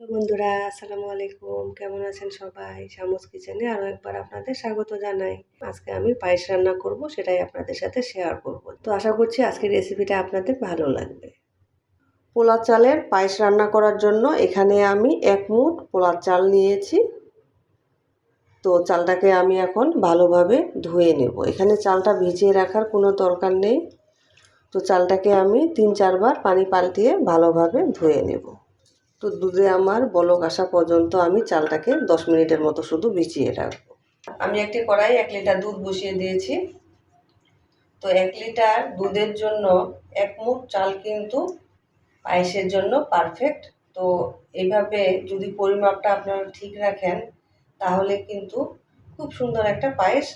বন্ধুরা, আসসালামু আলাইকুম। কেমন আছেন সবাই? শামুস কিচেনে আরও একবার আপনাদের স্বাগত জানাই। আজকে আমি পায়েস রান্না করব, সেটাই আপনাদের সাথে শেয়ার করব। তো আশা করছি আজকের রেসিপিটা আপনাদের ভালো লাগবে। পোলা চালের পায়েস রান্না করার জন্য এখানে আমি এক মুঠ পোলার চাল নিয়েছি। তো চালটাকে আমি এখন ভালোভাবে ধুয়ে নেব। এখানে চালটা ভিজিয়ে রাখার কোনো দরকার নেই। তো চালটাকে আমি তিন চারবার পানি পাল্টিয়ে ভালোভাবে ধুয়ে নেব। তো দুধে আমার বলক আসা পর্যন্ত আমি চালটাকে দশ মিনিটের মতো শুধু ভিজিয়ে রাখব। আমি একটি কড়াই, এক লিটার দুধ বসিয়ে দিয়েছি। তো এক লিটার দুধের জন্য এক মুঠ চাল কিন্তু পায়েসের জন্য পারফেক্ট তো এইভাবে যদি পরিমাপটা আপনারা ঠিক রাখেন, তাহলে কিন্তু খুব সুন্দর একটা পায়েস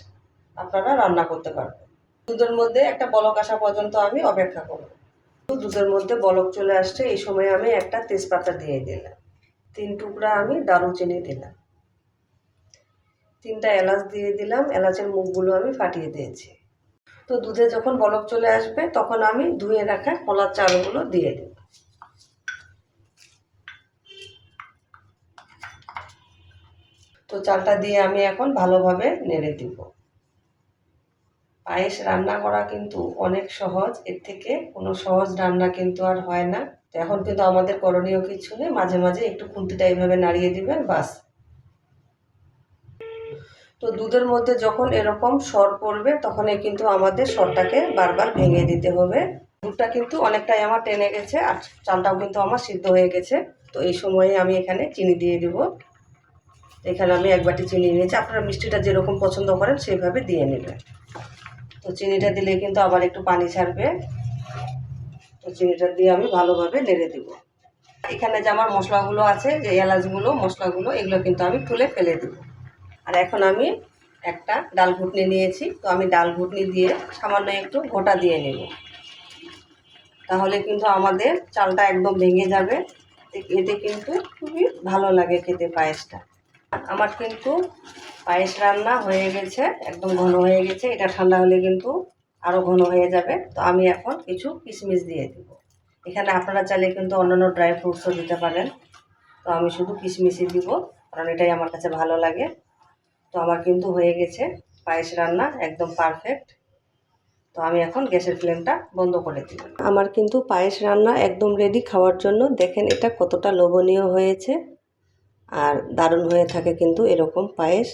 আপনারা রান্না করতে পারবেন। দুধের মধ্যে একটা বলক আসা পর্যন্ত আমি অপেক্ষা করব। দুধের মধ্যে বলক চলে আসছে। এই সময় আমি একটা তেজপাতা দিয়ে দিলাম। তিন টুকরা আমি দারুচিনি দিলাম। তিনটা এলাচ দিয়ে দিলাম। এলাচের মুখগুলো আমি ফাটিয়ে দিয়েছি। তো দুধে যখন বলক চলে আসবে, তখন আমি ধুয়ে রাখা কলার চালগুলো দিয়ে দেব। তো চালটা দিয়ে আমি এখন ভালোভাবে নেড়ে দিব। পায়েস রান্না করা কিন্তু অনেক সহজ। এর থেকে কোনো সহজ রান্না কিন্তু আর হয় না। এখন কিন্তু আমাদের করণীয় কিছু নেই। মাঝে মাঝে একটু খুন্তিটা এইভাবে নাড়িয়ে দিবেন, বাস। তো দুধের মধ্যে যখন এরকম সর পড়বে তখনই কিন্তু আমাদের সরটাকে বারবার ভেঙে দিতে হবে। দুধটা কিন্তু অনেকটাই আমার টেনে গেছে আর চালটাও কিন্তু আমার সিদ্ধ হয়ে গেছে। তো এই সময়ে আমি এখানে চিনি দিয়ে দিব। এখানে আমি এক বাটি চিনি নিয়েছি। আপনারা মিষ্টিটা যেরকম পছন্দ করেন সেইভাবে দিয়ে নেবেন। তো চিনিটা দিলে কিন্তু আবার একটু পানি ছাড়বে। তো চিনিটা দিয়ে আমি ভালোভাবে নেড়ে দিব। এখানে যে আমার মশলাগুলো আছে, যে এলাচগুলো, মশলাগুলো, এগুলো কিন্তু আমি তুলে ফেলে দিব। আর এখন আমি একটা ডাল ঘুটনি নিয়েছি। তো আমি ডাল ঘুটনি দিয়ে সামান্য একটু গোটা দিয়ে নেব। তাহলে কিন্তু আমাদের চালটা একদম ভেঙে যাবে। এতে কিন্তু খুবই ভালো লাগে খেতে পায়েসটা। আমার কিন্তু পায়েস রান্না হয়ে গেছে, একদম ঘন হয়ে গেছে। এটা ঠান্ডা হলে কিন্তু আরও ঘন হয়ে যাবে। তো আমি এখন কিছু কিশমিশ দিয়ে দিব। এখানে আপনারা চাইলে কিন্তু অন্যান্য ড্রাই ফ্রুটসও দিতে পারেন। তো আমি শুধু কিশমিশই দিব, কারণ এটাই আমার কাছে ভালো লাগে। তো আমার কিন্তু হয়ে গেছে পায়েস রান্না, একদম পারফেক্ট তো আমি এখন গ্যাসের ফ্লেমটা বন্ধ করে দিব। আমার কিন্তু পায়েস রান্না একদম রেডি খাওয়ার জন্য। দেখেন এটা কতটা লোভনীয় হয়েছে। আর দারুণ হয়ে থাকে কিন্তু এরকম পায়েস।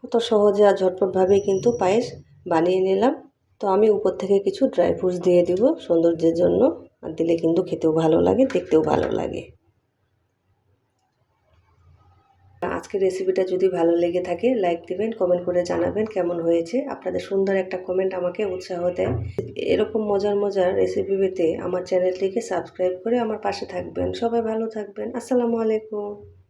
কত সহজে আর ঝটপটভাবেই কিন্তু পায়েস বানিয়ে নিলাম। তো আমি উপর থেকে কিছু ড্রাই ফ্রুটস দিয়ে দিব সৌন্দর্যের জন্য। আর দিলে কিন্তু খেতেও ভালো লাগে, দেখতেও ভালো লাগে। আজকের রেসিপিটা যদি ভালো লেগে থাকে, লাইক দিবেন, কমেন্ট করে জানাবেন কেমন হয়েছে। আপনাদের সুন্দর একটা কমেন্ট আমাকে উৎসাহ দেয়। এরকম মজার মজার রেসিপি পেতে আমার চ্যানেলটিকে সাবস্ক্রাইব করে আমার পাশে থাকবেন। সবাই ভালো থাকবেন। আসসালামু আলাইকুম।